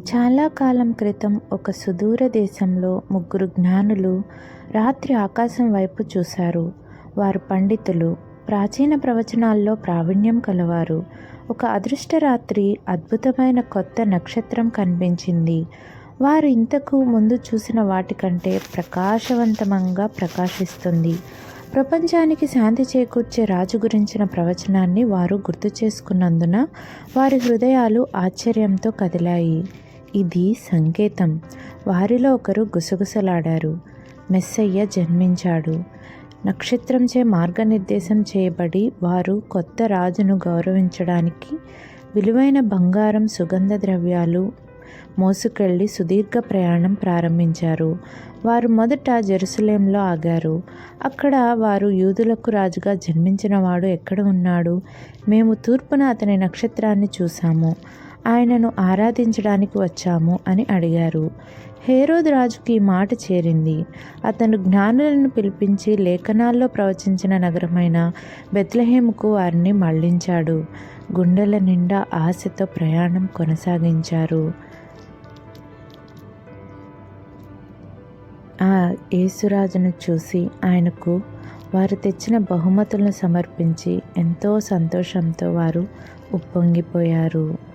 చాలా కాలం క్రితం ఒక సుదూర దేశంలో ముగ్గురు జ్ఞానులు రాత్రి ఆకాశం వైపు చూశారు. వారు పండితులు. ప్రాచీన ప్రవచనాల్లో ప్రావీణ్యం కలవారు. ఒక అదృష్ట రాత్రి అద్భుతమైన కొత్త నక్షత్రం కనిపించింది. వారు ఇంతకు ముందు చూసిన వాటికంటే ప్రకాశవంతమంగా ప్రకాశిస్తుంది. ప్రపంచానికి శాంతి చేకూర్చే రాజు గురించిన ప్రవచనాన్ని వారు గుర్తు చేసుకున్నందున వారి హృదయాలు ఆశ్చర్యంతో కదిలాయి. ఇది సంకేతం. వారిలో ఒకరు గుసగుసలాడారు. మెస్సయ్య జన్మించాడు. నక్షత్రంచే మార్గనిర్దేశం చేయబడి వారు కొత్త రాజును గౌరవించడానికి విలువైన బంగారం సుగంధ ద్రవ్యాలు మోసుకెళ్ళి సుదీర్ఘ ప్రయాణం ప్రారంభించారు. వారు మొదట జెరూసలేంలో ఆగారు. అక్కడ వారు యూదులకు రాజుగా జన్మించిన వాడు ఎక్కడ ఉన్నాడు? మేము తూర్పున అతని నక్షత్రాన్ని చూసాము ఆయనను ఆరాధించడానికి వచ్చాము అని అడిగారు. హేరోద్ రాజుకి మాట చేరింది. అతను జ్ఞానులను పిలిపించి లేఖనాల్లో ప్రవచించిన నగరమైన బెత్లహేముకు వారిని మళ్ళించాడు. గుండెల నిండా ఆశతో ప్రయాణం కొనసాగించారు. ఆ యేసురాజును చూసి ఆయనకు వారు తెచ్చిన బహుమతులను సమర్పించి ఎంతో సంతోషంతో వారు ఉప్పొంగిపోయారు.